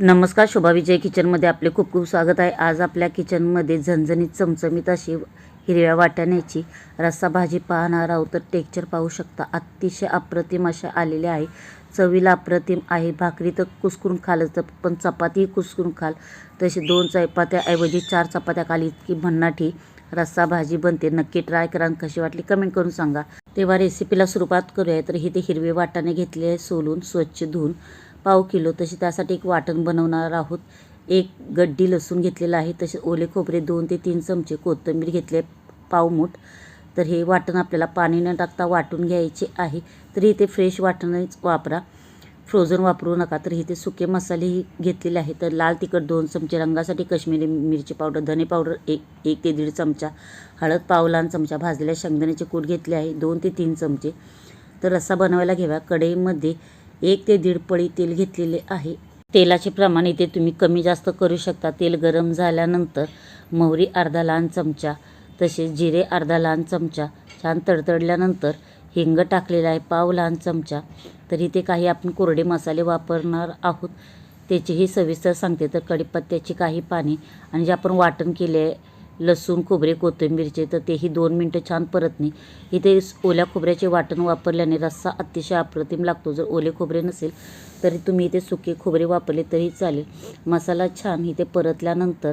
नमस्कार शोभा विजय किचनमध्ये आपले खूप खूप स्वागत आहे. आज आपल्या किचनमध्ये झणझणीत चमचमीत अशी हिरव्या वाटाण्याची रस्सा भाजी पाहणार आहोत. तर टेक्चर पाहू शकता अतिशय अप्रतिम अशा आलेल्या आहे. चवीला अप्रतिम आहे. भाकरी तर कुसकरून खालच तर पण चपातीही कुसकरून खाल. तसे दोन चपात्याऐवजी चार चपात्या खाली इतकी भन्नाटी रस्सा भाजी बनते. नक्की ट्राय करा आणि कशी वाटली कमेंट करून सांगा. तेव्हा रेसिपीला सुरुवात करूया. तर इथे हिरवे वाटाणे घेतले सोलून स्वच्छ धुवून. पाव किलो तशी त्यासाठी एक वाटण बनवणार आहोत. एक गड्डी लसूण घेतलेला आहे तसे ओले खोबरे दोन ते तीन चमचे कोथिंबीर घेतले पावमूठ तर हे वाटण आपल्याला पाणी न टाकता वाटून घ्यायचे आहे. तर इथे फ्रेश वाटणच वापरा. फ्रोझन वापरू नका. तर इथे सुके मसालेही घेतलेले आहे तर लाल तिखट दोन चमचे रंगासाठी काश्मीरी मिरची पावडर धने पावडर एक एक ते दीड चमचा हळद पाव लहान चमचा भाजलेल्या शेंगदाण्याचे कूट घेतले आहे दोन ते तीन चमचे. तर रस्सा बनवायला घ्यावा. कढईमध्ये एक ते दीड पळी तेल घेतलेले आहे. तेलाचे प्रमाण इथे तुम्ही कमी जास्त करू शकता. तेल गरम झाल्यानंतर मोहरी अर्धा लहान चमचा तसेच जिरे अर्धा लहान चमचा छान तडतडल्यानंतर हिंग टाकलेला आहे पाव लहान चमचा. तर इथे काही आपण कोरडे मसाले वापरणार आहोत. त्याचीही सविस्तर सांगते. तर कढीपत्त्याची काही पाने आणि जे आपण वाटण केले लसूण खोबरे कोथिंबीरचे तर तेही दोन मिनटं छान परतणे इथे ओल्या खोबऱ्याचे वाटण वापरल्याने रस्सा अतिशय अप्रतिम लागतो. जर ओले खोबरे नसेल तरी तुम्ही इथे सुके खोबरे वापरले तरी चालेल. मसाला छान इथे परतल्यानंतर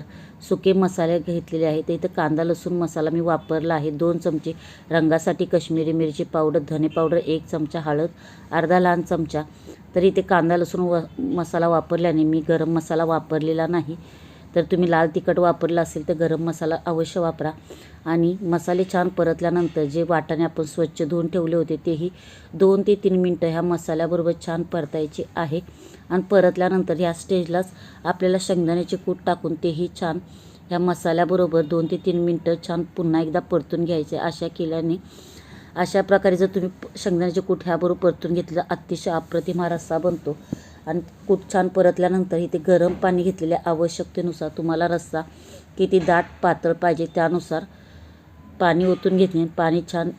सुके मसाले घेतलेले आहेत. तर इथं कांदा लसूण मसाला मी वापरला आहे. दोन चमचे रंगासाठी कश्मीरी मिरची पावडर धने पावडर एक चमचा हळद अर्धा लहान चमचा. तर इथे कांदा लसूण व मसाला वापरल्याने मी गरम मसाला वापरलेला नाही. तर तुम्ही लाल तिखट वापरलं असेल तर गरम मसाला अवश्य वापरा. आणि मसाले छान परतल्यानंतर जे वाटाणे आपण स्वच्छ धुवून ठेवले होते तेही दोन ते तीन मिनटं ह्या मसाल्याबरोबर छान परतायचे आहे. आणि परतल्यानंतर ह्या स्टेजलाच आपल्याला शेंगदाण्याचे कूट टाकून तेही छान ह्या मसाल्याबरोबर दोन ते तीन मिनटं छान पुन्हा एकदा परतून घ्यायचे. अशा केल्याने अशा प्रकारे जर तुम्ही शेंगदाण्याचे कूट ह्याबरोबर परतून घेतलं अतिशय अप्रतिम हा रस्सा बनतो. आणि खूप छान परतल्यानंतर इथे गरम पाणी घेतलेल्या आवश्यकतेनुसार तुम्हाला रस्सा किती दाट पातळ पाहिजे त्यानुसार पाणी ओतून घेतले. पाणी छान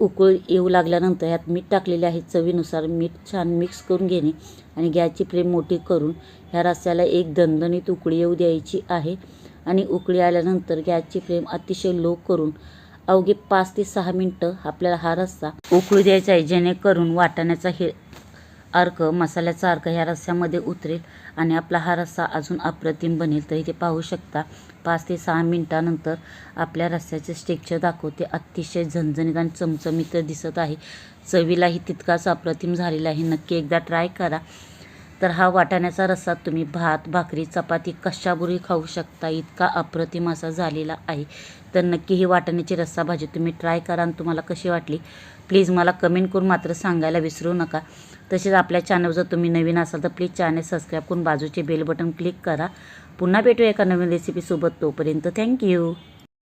उकळ येऊ लागल्यानंतर ह्यात मीठ टाकलेले आहे. चवीनुसार मीठ छान मिक्स करून घेणे आणि गॅसची फ्लेम मोठी करून ह्या रस्स्याला एक दणदणीत उकळी येऊ द्यायची आहे आणि उकळी आल्यानंतर गॅसची फ्लेम अतिशय लो करून अवघे पाच ते सहा मिनटं आपल्याला हा रस्सा उकळू द्यायचा आहे जेणेकरून वाटाण्याचा हे अर्क मसाल्याचा अर्क ह्या रस्स्यामध्ये उतरेल आणि आपला हा रस्सा अजून अप्रतिम बनेल. तर इथे पाहू शकता पाच ते सहा मिनटानंतर आपल्या रस्स्याचे स्टेक्चर दाखवते. अतिशय झणझणीत आणि चमचमीत दिसत आहे. चवीलाही तितकाच अप्रतिम झालेला आहे. नक्की एकदा ट्राय करा. तर हा वाटाण्याचा रस्सा तुम्ही भात भाकरी चपाती कशाबरोबरही खाऊ शकता? इतका अप्रतिम असा झालेला आहे. तर नक्की ही वाटाण्याची रस्सा भाजी तुम्ही ट्राय करा आणि तुम्हाला कशी वाटली? प्लीज मला कमेंट करून मात्र सांगायला विसरू नका. तसेच आपल्या चॅनल जर तुम्ही नवीन असाल तर प्लीज चॅनल सबस्क्राईब करून बाजूचे बेल बटन क्लिक करा. पुन्हा भेटूया एका नवीन रेसिपीसोबत तोपर्यंत थँक्यू